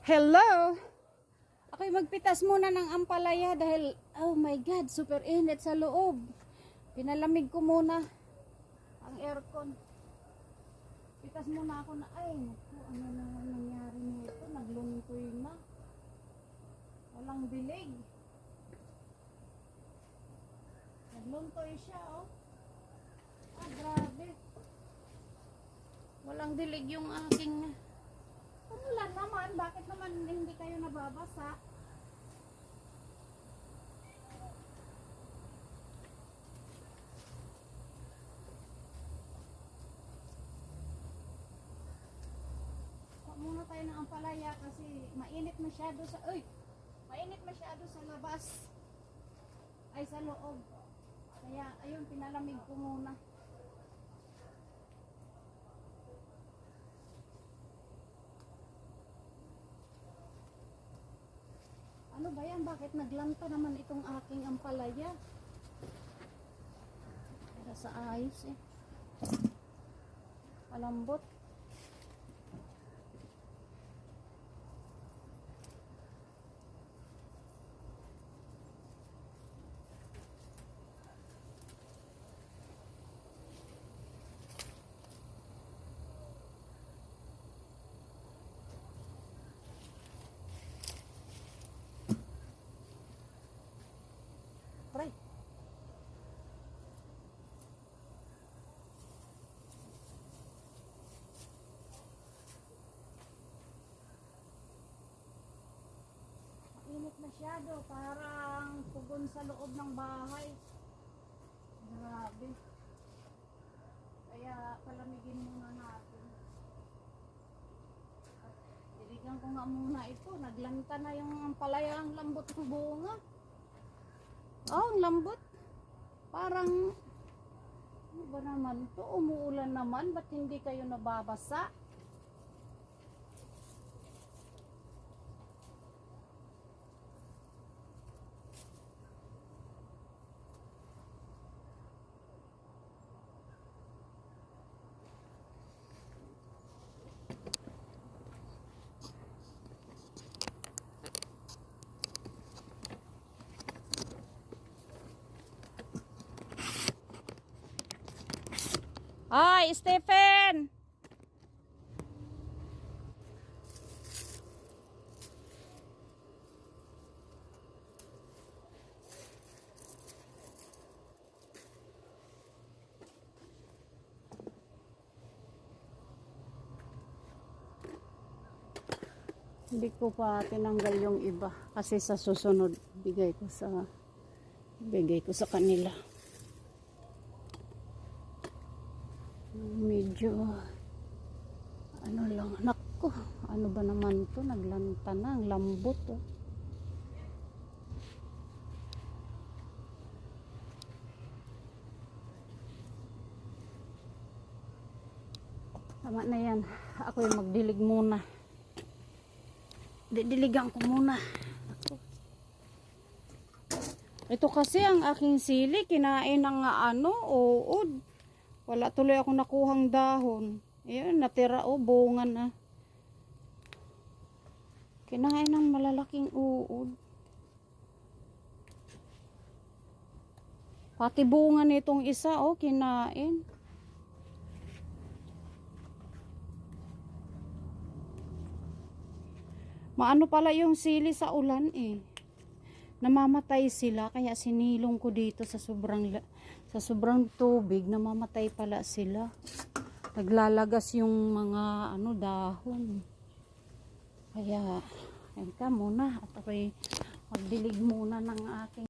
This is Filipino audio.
Hello! Ako'y magpitas muna ng ampalaya dahil, oh my God, super init sa loob. Pinalamig ko muna ang aircon. Pitas muna ako na, ay, naku, ano na nangyari nito? Naglungkoy na. Walang dilig. Nagluntoy siya, oh. Ah, grabe. Walang dilig yung aking... Naman, bakit naman hindi kayo nababasa? Muna tayo ng ampalaya kasi mainit masyado sa... Uy! Mainit masyado sa labas. Ay, sa loob. Kaya, ayun, pinalamig ko muna. Ano ba yan? Bakit naglanta naman itong aking ampalaya? Para sa ayos eh. Palambot. Pray. Mainit masyado, parang pugon sa loob ng bahay. Grabe. Kaya palamigin muna natin. At Diligan ko nga muna ito. Naglanta na yung palaya ang lambot ng bunga. Oh, ang lambot. Parang, ano ba naman to? Umuulan naman. Ba't hindi kayo nababasa? Ay, Stephen! Hindi ko pa tinanggal yung iba kasi sa susunod bigay ko sa bigay ko sa kanila. Medyo ano lang nako ano ba naman to naglanta na ang lambot oh. tama na yan ako yung magdilig muna didiligan ko muna Nako. ito kasi ang aking sili kinain ng ano uod wala tuloy ako nakuhang dahon. Ayan, natira o, bungan na. Kinain ng malalaking uod. Pati bunga nitong isa, oh, kinain. Maano pala yung sili sa ulan eh. Namamatay sila kaya sinilong ko dito sa sobrang sa sobrang tubig namamatay pala sila. Naglalagas yung mga ano dahon. Kaya ayun ka muna at ako'y magdilig muna ng aking